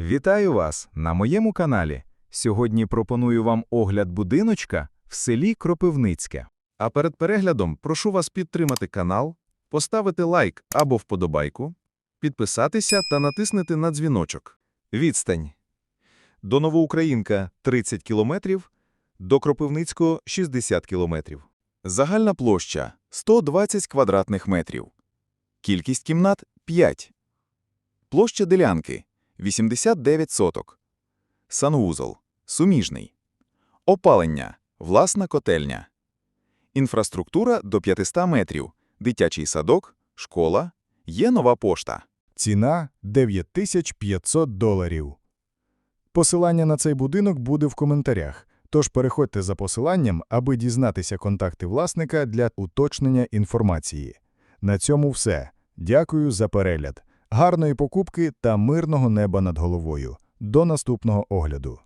Вітаю вас на моєму каналі. Сьогодні пропоную вам огляд будиночка в селі Кропивницьке. А перед переглядом прошу вас підтримати канал, поставити лайк або вподобайку, підписатися та натиснути на дзвіночок. Відстань. До Новоукраїнка 30 кілометрів, до Кропивницького 60 кілометрів. Загальна площа 120 квадратних метрів. Кількість кімнат 5. Площа ділянки 89 соток. Санвузол суміжний. Опалення власна котельня. Інфраструктура до 500 метрів. Дитячий садок, школа, є нова пошта. Ціна 9500 доларів. Посилання на цей будинок буде в коментарях, тож переходьте за посиланням, аби дізнатися контакти власника для уточнення інформації. На цьому все. Дякую за перегляд. Гарної покупки та мирного неба над головою. До наступного огляду.